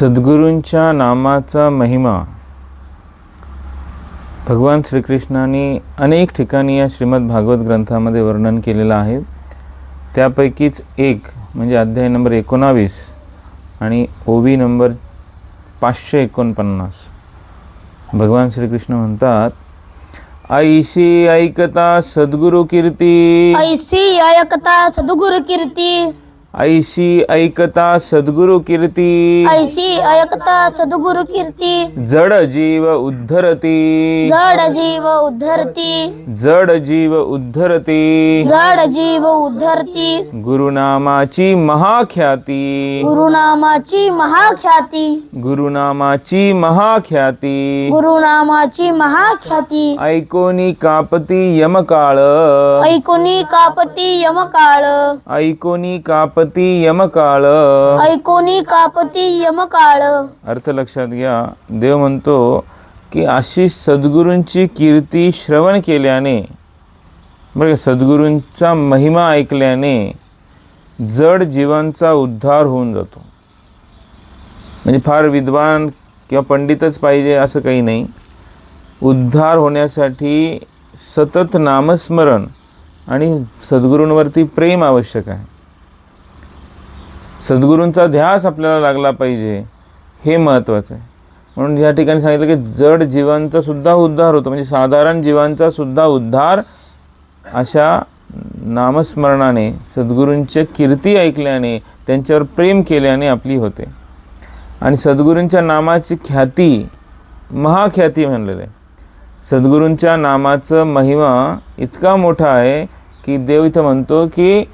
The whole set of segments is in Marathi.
सद्गुरूंच्या नामाचा महिमा. भगवान श्रीकृष्णाने अनेक ठिकाणी या श्रीमद भागवत ग्रंथामध्ये वर्णन केलेलं आहे. त्यापैकीच एक म्हणजे अध्याय नंबर एकोणावीस आणि ओवी नंबर पाचशे एकोणपन्नास. भगवान श्रीकृष्ण म्हणतात ऐशी ऐकता सद्गुरु कीर्ती. ऐशी ऐकता सद्गुरु कीर्ती. ऐशी ऐकता सद्गुरु कीर्ती. ऐसी ऐकता सद्गुरु कीर्ती. जड जीव उद्धरती. जड जीव उद्धरती. जड जीव उद्धरती. जड जीव उद्धरती. गुरुनामाची महाख्याती. गुरुनामाची महाख्याती. गुरुनामाची महाख्याती. गुरुनामाची महाख्याती. ऐकोनी कापती यमकाळ. ऐकोनी कापती यमकाळ. ऐकोनी कापती यमकाळ. ऐकोनी कापती यमकाळ. अर्थ लक्षात घ्या. देव म्हणतो की अशी सद्गुरूंची कीर्ती श्रवण केल्याने बरं सद्गुरूंचा महिमा ऐकल्याने जड जीवांचा उद्धार होऊन जातो. म्हणजे फार विद्वान किंवा पंडितच पाहिजे असं काही नाही. उद्धार होण्यासाठी सतत नामस्मरण आणि सद्गुरूंवरती प्रेम आवश्यक आहे. सद्गुरूंचा ध्यास आपल्याला लागला पाहिजे हे महत्त्वाचं आहे. म्हणून या ठिकाणी सांगितलं की जड जीवांचा सुद्धा उद्धार होतो म्हणजे साधारण जीवांचा सुद्धा उद्धार अशा नामस्मरणाने सद्गुरूंच्या कीर्ती ऐकल्याने त्यांच्यावर प्रेम केल्याने आपली होते. आणि सद्गुरूंच्या नामाची ख्याती महाख्याती म्हणलेलं आहे. सद्गुरूंच्या नामाचं महिमा इतका मोठा आहे की देव इथं म्हणतो की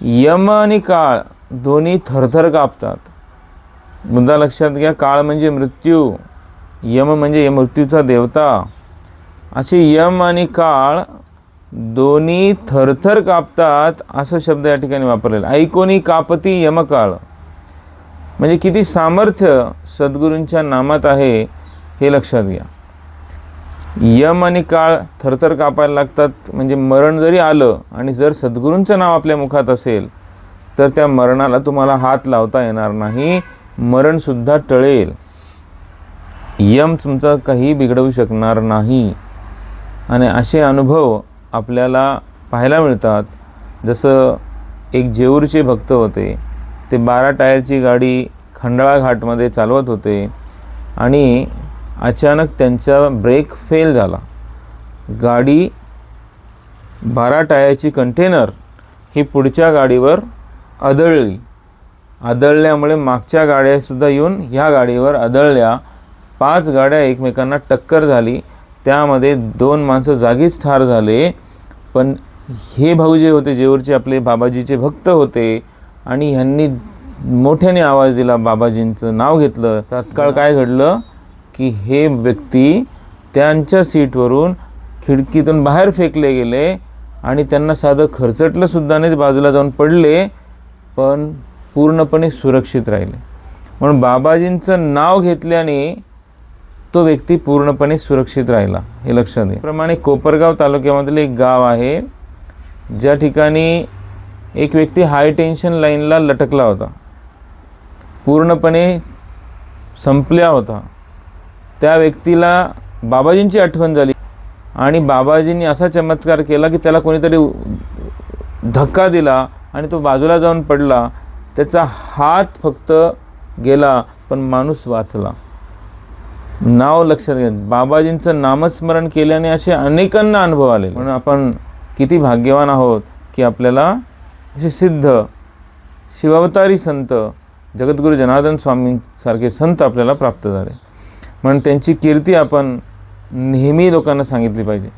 यम आणि काळ दोन्ही थरथर कापतात. मुद्दा लक्षात घ्या काळ म्हणजे मृत्यू यम म्हणजे मृत्यूचा देवता. असे यम आणि काळ दोन्ही थरथर कापतात असं शब्द या ठिकाणी वापरलेला ऐकोनी कापती यमकाळ. म्हणजे किती सामर्थ्य सद्गुरूंच्या नामात आहे हे लक्षात घ्या. यम आणि काळ थरथर कापायला लागतात म्हणजे मरण जरी आलं आणि जर सद्गुरूंचं नाव आपल्या मुखात असेल तर त्या मरणाला तुम्हाला हात लावता येणार नाही. मरणसुद्धा टळेल. यम तुमचं काही बिघडवू शकणार नाही. आणि असे अनुभव आपल्याला पाहायला मिळतात. जसं एक जेऊरचे भक्त होते. ते बारा टायरची गाडी खंडाळा घाटमध्ये चालवत होते. आणि अचानक त्यांचा ब्रेक फेल झाला. गाडी बारा टायरची कंटेनर ही पुढच्या गाडीवर आदळली. आदळल्यामुळे मागच्या गाड्यासुद्धा येऊन ह्या गाडीवर आदळल्या. पाच गाड्या एकमेकांना टक्कर झाली. त्यामध्ये दोन माणसं जागीच ठार झाले. पण हे भाऊ जे होते जेवरचे आपले बाबाजीचे भक्त होते आणि ह्यांनी मोठ्याने आवाज दिला बाबाजींचं नाव घेतलं. तात्काळ काय घडलं? की हे व्यक्ती त्यांच्या सीटवरून खिडकीतून बाहेर फेकले गेले आणि त्यांना साधं खरचटलं सुद्धा नाही ते बाजूला जाऊन पडले. पण पूर्णपणे सुरक्षित राहिले. म्हणून बाबाजींचं नाव घेतल्याने तो व्यक्ती पूर्णपणे सुरक्षित राहिला हे लक्षात घ्या. प्रमाणे कोपरगाव तालुक्यामधील एक गाव आहे ज्या ठिकाणी एक व्यक्ती हाय टेन्शन लाईनला लटकला होता. पूर्णपणे संपल्या होता. त्या व्यक्तीला बाबाजींची आठवण झाली आणि बाबाजींनी असा चमत्कार केला की त्याला कोणीतरी धक्का दिला आणि तो बाजूला जाऊन पडला त्याचा हात फक्त गेला पण माणूस वाचला. नाव लक्षात घ्या. बाबाजींचं नामस्मरण केल्याने असे अनेकांना अनुभव आले. म्हणून आपण किती भाग्यवान आहोत की आपल्याला असे सिद्ध शिवावतारी संत जगद्गुरू जनार्दन स्वामींसारखे संत आपल्याला प्राप्त झाले. म्हणून त्यांची कीर्ती आपण नेहमी लोकांना सांगितली पाहिजे.